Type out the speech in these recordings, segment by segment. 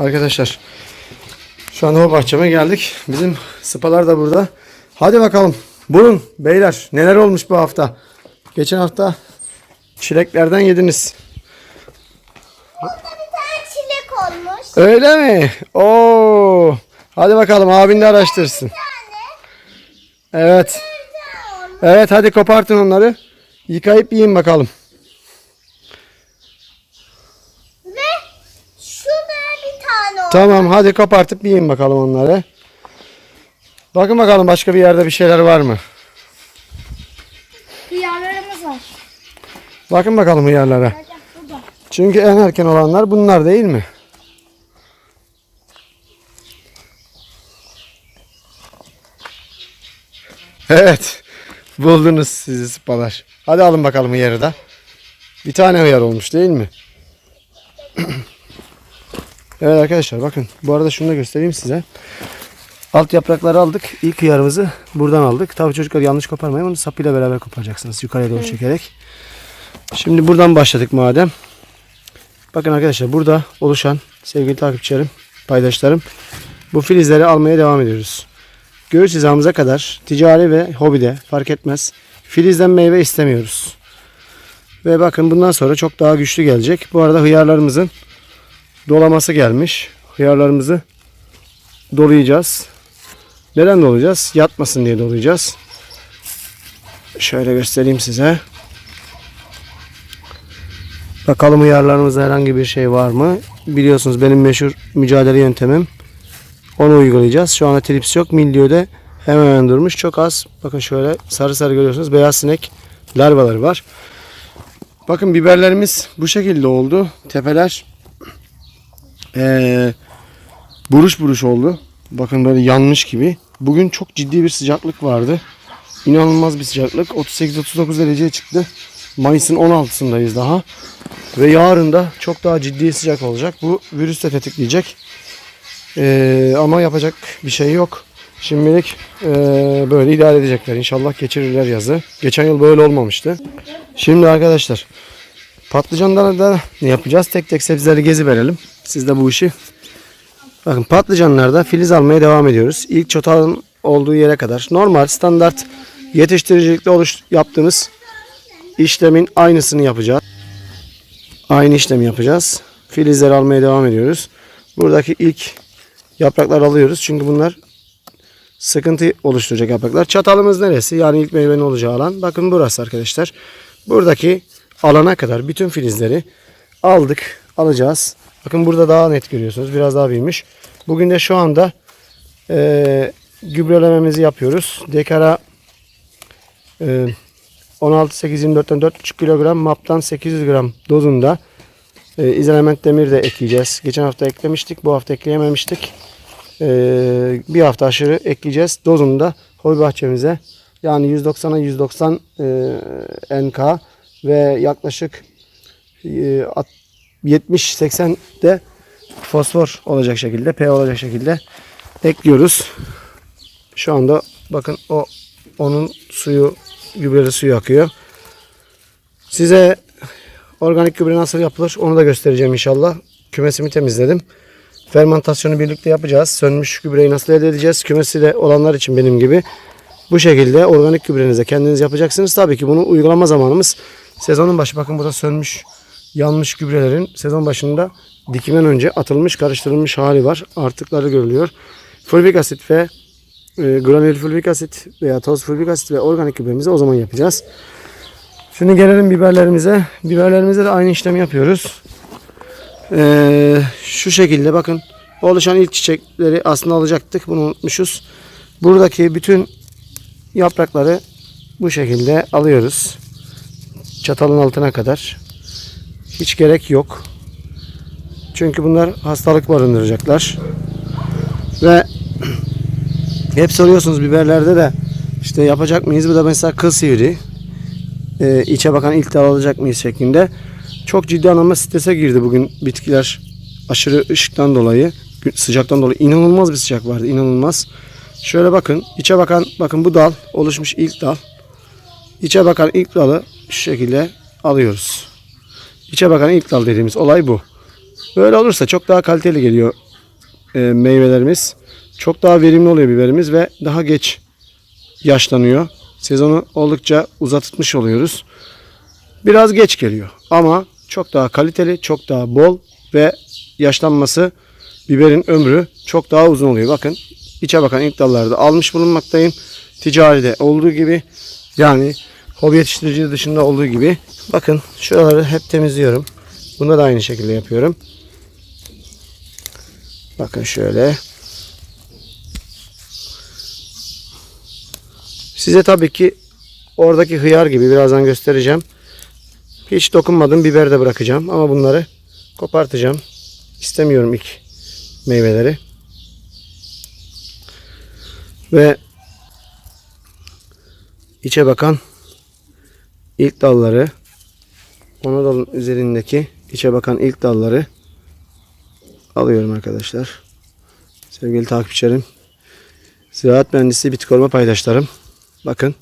Arkadaşlar şu anda o bahçeme geldik. Bizim sıpalar da burada. Hadi bakalım. Bulun beyler neler olmuş bu hafta. Geçen hafta çileklerden yediniz. Burada bir tane çilek olmuş. Öyle mi? Oo. Hadi bakalım abin de araştırsın. Evet. Evet hadi kopartın onları. Yıkayıp yiyin bakalım. Ve şurada bir tane olmuş. Tamam hadi kopartıp yiyin bakalım onları. Bakın bakalım başka bir yerde bir şeyler var mı? Hıyarlarımız var. Bakın bakalım hıyarlara. Çünkü en erken olanlar bunlar değil mi? Evet. Buldunuz sizi sıpalar. Hadi alın bakalım hıyarı da. Bir tane hıyar olmuş değil mi? evet arkadaşlar bakın. Bu arada şunu da göstereyim size. Alt yaprakları aldık. İlk hıyarımızı buradan aldık. Tabii çocuklar yanlış koparmayın. Onu sapıyla beraber koparacaksınız. Yukarıya doğru çekerek. Şimdi buradan başladık madem. Bakın arkadaşlar burada oluşan sevgili takipçilerim, paydaşlarım bu filizleri almaya devam ediyoruz. Göğüs hizamıza kadar ticari ve hobide fark etmez. Filizden meyve istemiyoruz. Ve bakın bundan sonra çok daha güçlü gelecek. Bu arada hıyarlarımızın dolaması gelmiş. Hıyarlarımızı dolayacağız. Neden dolayacağız? Yatmasın diye dolayacağız. Şöyle göstereyim size. Bakalım hıyarlarımızda herhangi bir şey var mı? Biliyorsunuz benim meşhur mücadele yöntemim. Onu uygulayacağız. Şu anda trips yok. Mildiyo'da hemen hemen durmuş. Çok az. Bakın şöyle sarı sarı görüyorsunuz. Beyaz sinek larvaları var. Bakın biberlerimiz bu şekilde oldu. Tepeler eee, buruş buruş oldu. Bakın böyle yanmış gibi. Bugün çok ciddi bir sıcaklık vardı. İnanılmaz bir sıcaklık. 38-39 dereceye çıktı. Mayıs'ın 16'sındayız daha. Ve yarın da çok daha ciddi sıcak olacak. Bu virüs de tetikleyecek. Ee, ama yapacak bir şey yok. Şimdilik ee, böyle idare edecekler. İnşallah geçirirler yazı. Geçen yıl böyle olmamıştı. Şimdi arkadaşlar patlıcanlara da ne yapacağız? Tek tek sebzeleri gezi verelim. Siz de bu işi Bakın patlıcanlarda filiz almaya devam ediyoruz. İlk çotalın olduğu yere kadar. Normal standart yetiştiricilikte oluş yaptığımız işlemin aynısını yapacağız. Aynı işlemi yapacağız. Filizleri almaya devam ediyoruz. Buradaki ilk yapraklar alıyoruz. Çünkü bunlar sıkıntı oluşturacak yapraklar. Çatalımız neresi? Yani ilk meyvenin olacağı alan. Bakın burası arkadaşlar. Buradaki alana kadar bütün filizleri aldık. Alacağız. Bakın burada daha net görüyorsunuz. Biraz daha büyümüş. Bugün de şu anda eee gübrelememizi yapıyoruz. Dekara eee 16-8-24'ten 4,5 kilogram, maptan 800 gram dozunda e, izolement demir de ekleyeceğiz. Geçen hafta eklemiştik, bu hafta ekleyememiştik. E, bir hafta aşırı ekleyeceğiz. Dozunda hobi bahçemize yani 190'a 190 e, NK ve yaklaşık e, at- 70-80 de fosfor olacak şekilde, P olacak şekilde ekliyoruz. Şu anda bakın o onun suyu gübreli suyu akıyor. Size organik gübre nasıl yapılır onu da göstereceğim inşallah. Kümesimi temizledim. Fermentasyonu birlikte yapacağız. Sönmüş gübreyi nasıl elde edeceğiz? Kümesi de olanlar için benim gibi bu şekilde organik gübrenizi kendiniz yapacaksınız. Tabii ki bunu uygulama zamanımız sezonun başı. Bakın burada sönmüş, yanmış gübrelerin sezon başında dikimden önce atılmış, karıştırılmış hali var. Artıkları görülüyor. Fulvik asit ve e, granül fulvik asit veya toz fulvik asit ve organik gübremizi o zaman yapacağız. Şimdi gelelim biberlerimize. Biberlerimize de aynı işlemi yapıyoruz. Ee, şu şekilde bakın oluşan ilk çiçekleri aslında alacaktık. Bunu unutmuşuz. Buradaki bütün yaprakları bu şekilde alıyoruz. Çatalın altına kadar. Hiç gerek yok. Çünkü bunlar hastalık barındıracaklar. Ve hep soruyorsunuz biberlerde de işte yapacak mıyız? Bu da mesela kıl sivri. Ee, içe bakan ilk dal alacak mıyız şeklinde. Çok ciddi anlamda strese girdi bugün bitkiler. Aşırı ışıktan dolayı, sıcaktan dolayı inanılmaz bir sıcak vardı. inanılmaz. Şöyle bakın, içe bakan bakın bu dal oluşmuş ilk dal. İçe bakan ilk dalı şu şekilde alıyoruz. İçe bakan ilk dal dediğimiz olay bu. Böyle olursa çok daha kaliteli geliyor e, meyvelerimiz. Çok daha verimli oluyor biberimiz ve daha geç yaşlanıyor. Sezonu oldukça uzatmış oluyoruz. Biraz geç geliyor ama çok daha kaliteli, çok daha bol ve yaşlanması biberin ömrü çok daha uzun oluyor. Bakın içe bakan ilk dallarda almış bulunmaktayım. Ticaride olduğu gibi yani hobi yetiştiriciliği dışında olduğu gibi bakın şuraları hep temizliyorum. Bunda da aynı şekilde yapıyorum. Bakın şöyle. Size tabii ki oradaki hıyar gibi birazdan göstereceğim. Hiç dokunmadım biber de bırakacağım ama bunları kopartacağım. İstemiyorum ilk meyveleri. Ve içe bakan ilk dalları dalın üzerindeki içe bakan ilk dalları alıyorum arkadaşlar. Sevgili takipçilerim. Ziraat mühendisi bitki koruma paydaşlarım. Bakın.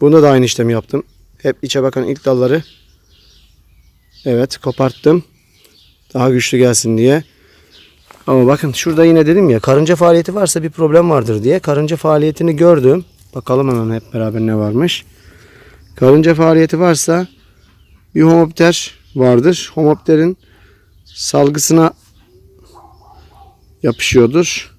Bunda da aynı işlemi yaptım. Hep içe bakan ilk dalları evet koparttım. Daha güçlü gelsin diye. Ama bakın şurada yine dedim ya karınca faaliyeti varsa bir problem vardır diye. Karınca faaliyetini gördüm. Bakalım hemen hep beraber ne varmış. Karınca faaliyeti varsa bir homopter vardır. Homopterin salgısına yapışıyordur.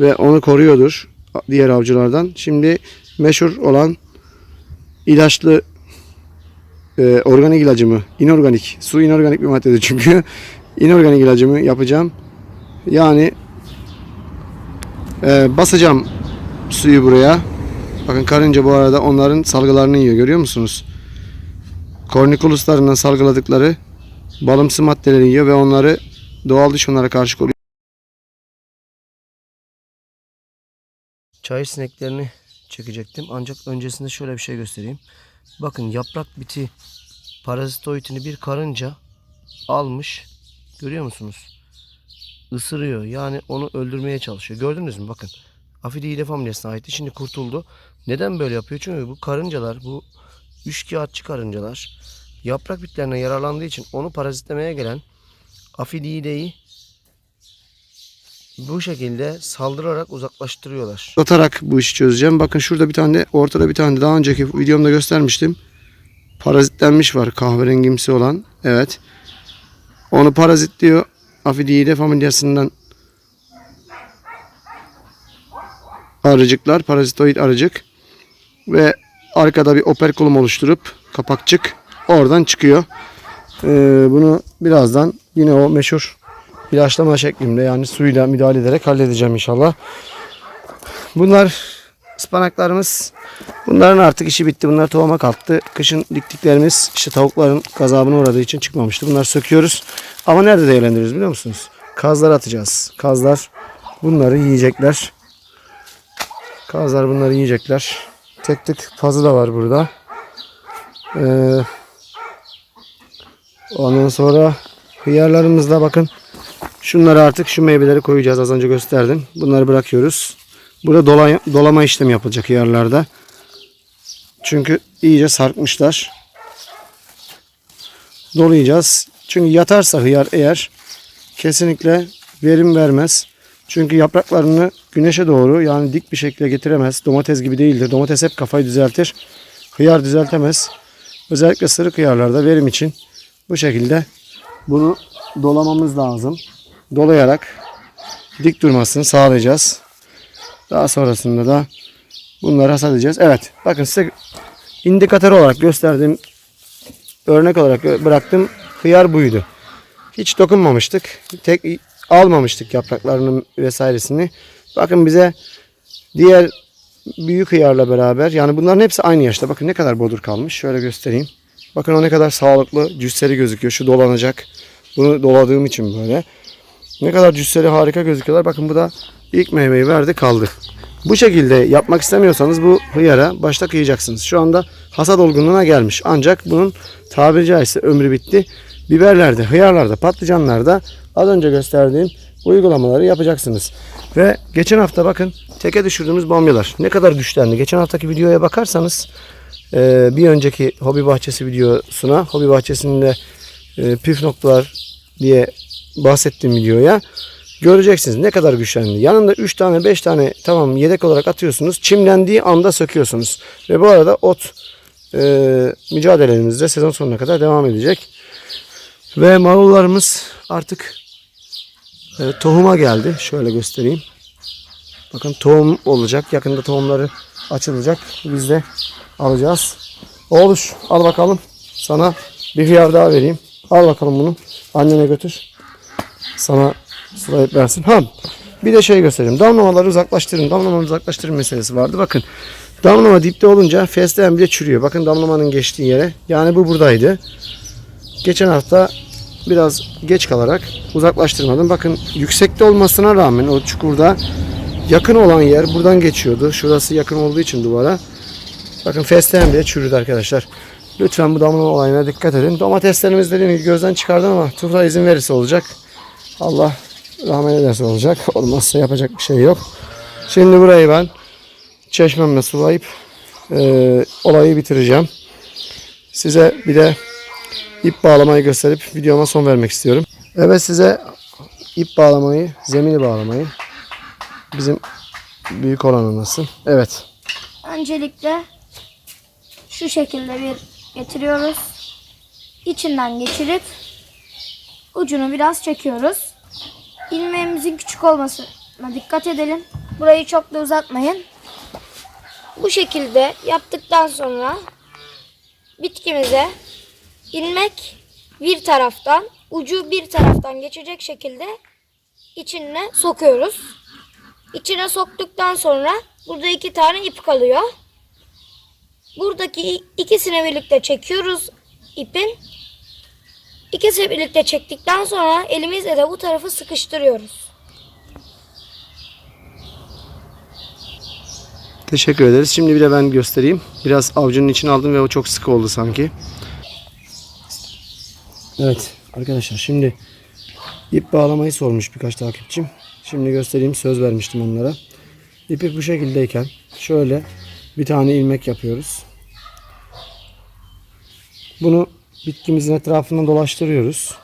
Ve onu koruyordur diğer avcılardan. Şimdi meşhur olan ilaçlı e, organik ilacımı, inorganik, su inorganik bir maddedir çünkü. inorganik ilacımı yapacağım. Yani e, basacağım suyu buraya. Bakın karınca bu arada onların salgılarını yiyor. Görüyor musunuz? Kornikuluslarından salgıladıkları balımsı maddeleri yiyor ve onları doğal düşmanlara karşı koruyor. Çayır sineklerini çekecektim. Ancak öncesinde şöyle bir şey göstereyim. Bakın yaprak biti parazitoidini bir karınca almış. Görüyor musunuz? Isırıyor. Yani onu öldürmeye çalışıyor. Gördünüz mü? Bakın. Afidide familyasına aitti. Şimdi kurtuldu. Neden böyle yapıyor? Çünkü bu karıncalar, bu üçkağıtçı karıncalar yaprak bitlerine yararlandığı için onu parazitlemeye gelen Afidide'yi bu şekilde saldırarak uzaklaştırıyorlar. Atarak bu işi çözeceğim. Bakın şurada bir tane ortada bir tane daha önceki videomda göstermiştim. Parazitlenmiş var kahverengimsi olan. Evet. Onu parazitliyor. Afidiide familyasından arıcıklar, parazitoid arıcık ve arkada bir operkulum oluşturup kapakçık oradan çıkıyor. Ee, bunu birazdan yine o meşhur ilaçlama şeklinde yani suyla müdahale ederek halledeceğim inşallah. Bunlar ıspanaklarımız. Bunların artık işi bitti. Bunlar tohuma kalktı. Kışın diktiklerimiz işte tavukların gazabına uğradığı için çıkmamıştı. Bunları söküyoruz. Ama nerede değerlendiriyoruz biliyor musunuz? Kazlar atacağız. Kazlar bunları yiyecekler. Kazlar bunları yiyecekler. Tek tek pazı da var burada. Ee, ondan sonra hıyarlarımızda bakın. Şunları artık şu meyveleri koyacağız. Az önce gösterdim. Bunları bırakıyoruz. Burada dolay, dolama işlemi yapılacak hıyarlarda. Çünkü iyice sarkmışlar. Dolayacağız. Çünkü yatarsa hıyar eğer kesinlikle verim vermez. Çünkü yapraklarını güneşe doğru yani dik bir şekilde getiremez. Domates gibi değildir. Domates hep kafayı düzeltir. Hıyar düzeltemez. Özellikle sırık hıyarlarda verim için bu şekilde bunu dolamamız lazım. Dolayarak dik durmasını sağlayacağız. Daha sonrasında da bunları hasat edeceğiz. Evet bakın size indikatör olarak gösterdiğim örnek olarak bıraktım. Hıyar buydu. Hiç dokunmamıştık. Tek almamıştık yapraklarının vesairesini. Bakın bize diğer büyük hıyarla beraber yani bunların hepsi aynı yaşta. Bakın ne kadar bodur kalmış. Şöyle göstereyim. Bakın o ne kadar sağlıklı, cüsseli gözüküyor. Şu dolanacak. Bunu doladığım için böyle. Ne kadar cüsseli harika gözüküyorlar. Bakın bu da ilk meyveyi verdi kaldı. Bu şekilde yapmak istemiyorsanız bu hıyara başta kıyacaksınız. Şu anda hasat olgunluğuna gelmiş. Ancak bunun tabiri caizse ömrü bitti. Biberlerde, hıyarlarda, patlıcanlarda az önce gösterdiğim uygulamaları yapacaksınız. Ve geçen hafta bakın teke düşürdüğümüz bamyalar ne kadar güçlendi. Geçen haftaki videoya bakarsanız e, bir önceki hobi bahçesi videosuna, hobi bahçesinde e, püf noktalar diye bahsettiğim videoya Göreceksiniz ne kadar güçlendi. Yanında 3 tane 5 tane tamam yedek olarak atıyorsunuz. Çimlendiği anda söküyorsunuz. Ve bu arada ot e, mücadelemizde sezon sonuna kadar devam edecek. Ve marullarımız artık e, tohuma geldi. Şöyle göstereyim. Bakın tohum olacak. Yakında tohumları açılacak. Biz de alacağız. Oğluş al bakalım. Sana bir hıyar daha vereyim. Al bakalım bunu. Annene götür. Sana sulayıp versin. Ha bir de şey göstereyim. Damlamaları uzaklaştırın. Damlamaları uzaklaştırın meselesi vardı. Bakın damlama dipte olunca fesleğen bile çürüyor. Bakın damlamanın geçtiği yere. Yani bu buradaydı. Geçen hafta biraz geç kalarak uzaklaştırmadım. Bakın yüksekte olmasına rağmen o çukurda yakın olan yer buradan geçiyordu. Şurası yakın olduğu için duvara. Bakın fesleğen bile çürüdü arkadaşlar. Lütfen bu damlama olayına dikkat edin. Domateslerimiz dediğim gibi gözden çıkardım ama Tufra izin verirse olacak. Allah rahmet ederse olacak. Olmazsa yapacak bir şey yok. Şimdi burayı ben çeşmemle sulayıp e, olayı bitireceğim. Size bir de ip bağlamayı gösterip videoma son vermek istiyorum. Evet size ip bağlamayı, zemini bağlamayı bizim büyük olan nasıl? Evet. Öncelikle şu şekilde bir getiriyoruz. İçinden geçirip ucunu biraz çekiyoruz. İlmeğimizin küçük olmasına dikkat edelim. Burayı çok da uzatmayın. Bu şekilde yaptıktan sonra bitkimize ilmek bir taraftan, ucu bir taraftan geçecek şekilde içine sokuyoruz. İçine soktuktan sonra burada iki tane ip kalıyor. Buradaki ikisini birlikte çekiyoruz ipin. İkisini birlikte çektikten sonra elimizle de bu tarafı sıkıştırıyoruz. Teşekkür ederiz. Şimdi bir de ben göstereyim. Biraz avcunun içine aldım ve o çok sıkı oldu sanki. Evet arkadaşlar şimdi ip bağlamayı sormuş birkaç takipçim. Şimdi göstereyim söz vermiştim onlara. İpi bu şekildeyken şöyle bir tane ilmek yapıyoruz. Bunu bitkimizin etrafından dolaştırıyoruz.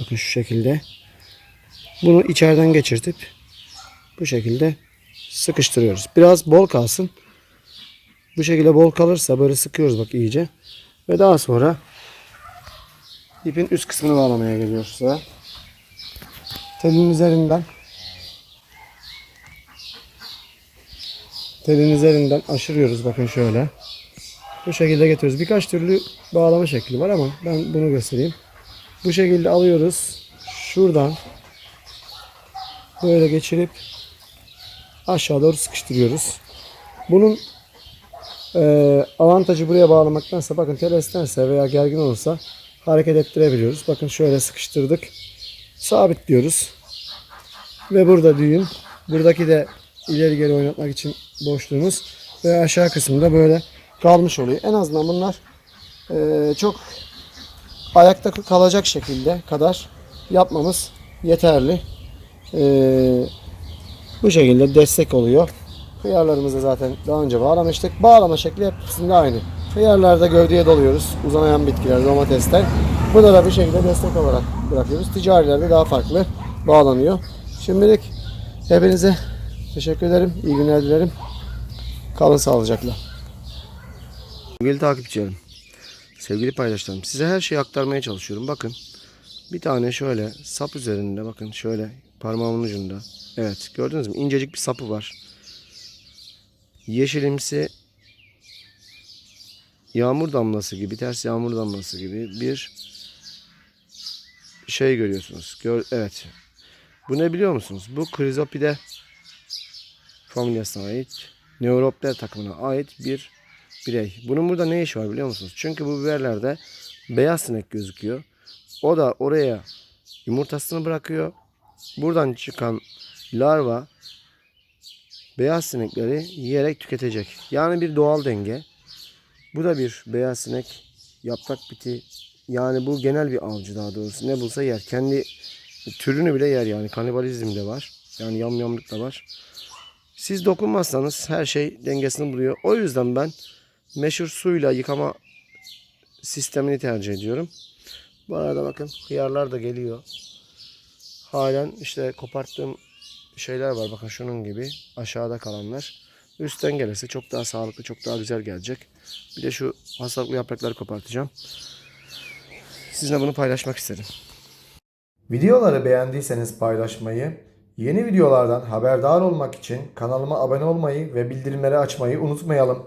Bakın şu şekilde. Bunu içeriden geçirtip bu şekilde sıkıştırıyoruz. Biraz bol kalsın. Bu şekilde bol kalırsa böyle sıkıyoruz bak iyice. Ve daha sonra ipin üst kısmını bağlamaya geliyoruz sıra. Telin üzerinden telin üzerinden aşırıyoruz bakın şöyle. Bu şekilde getiriyoruz. Birkaç türlü bağlama şekli var ama ben bunu göstereyim. Bu şekilde alıyoruz. Şuradan böyle geçirip aşağı doğru sıkıştırıyoruz. Bunun e, avantajı buraya bağlamaktansa bakın tel esnerse veya gergin olursa hareket ettirebiliyoruz. Bakın şöyle sıkıştırdık. Sabitliyoruz. Ve burada düğüm. Buradaki de ileri geri oynatmak için boşluğumuz. Ve aşağı kısımda böyle kalmış oluyor. En azından bunlar e, çok ayakta kalacak şekilde kadar yapmamız yeterli. Eee bu şekilde destek oluyor. Hıyarlarımızı zaten daha önce bağlamıştık. Bağlama şekli hepsinde aynı. Hıyarlarda gövdeye doluyoruz. Uzanayan bitkiler, domatesler. Burada da bir şekilde destek olarak bırakıyoruz. Ticarilerde daha farklı bağlanıyor. Şimdilik hepinize teşekkür ederim. İyi günler dilerim. Kalın sağlıcakla. Sevgili takipçilerim, sevgili paydaşlarım, size her şeyi aktarmaya çalışıyorum. Bakın, bir tane şöyle sap üzerinde, bakın şöyle parmağımın ucunda. Evet, gördünüz mü? İncecik bir sapı var. Yeşilimsi yağmur damlası gibi, ters yağmur damlası gibi bir şey görüyorsunuz. Gör, evet. Bu ne biliyor musunuz? Bu Chrysopide familyasına ait, Neuropter takımına ait bir birey. Bunun burada ne işi var biliyor musunuz? Çünkü bu biberlerde beyaz sinek gözüküyor. O da oraya yumurtasını bırakıyor. Buradan çıkan larva beyaz sinekleri yiyerek tüketecek. Yani bir doğal denge. Bu da bir beyaz sinek yaprak biti. Yani bu genel bir avcı daha doğrusu. Ne bulsa yer. Kendi türünü bile yer yani. Kanibalizm de var. Yani yamyamlık da var. Siz dokunmazsanız her şey dengesini buluyor. O yüzden ben meşhur suyla yıkama sistemini tercih ediyorum. Bu arada bakın hıyarlar da geliyor. Halen işte koparttığım şeyler var. Bakın şunun gibi aşağıda kalanlar. Üstten gelirse çok daha sağlıklı, çok daha güzel gelecek. Bir de şu hastalıklı yaprakları kopartacağım. Sizinle bunu paylaşmak istedim. Videoları beğendiyseniz paylaşmayı, yeni videolardan haberdar olmak için kanalıma abone olmayı ve bildirimleri açmayı unutmayalım.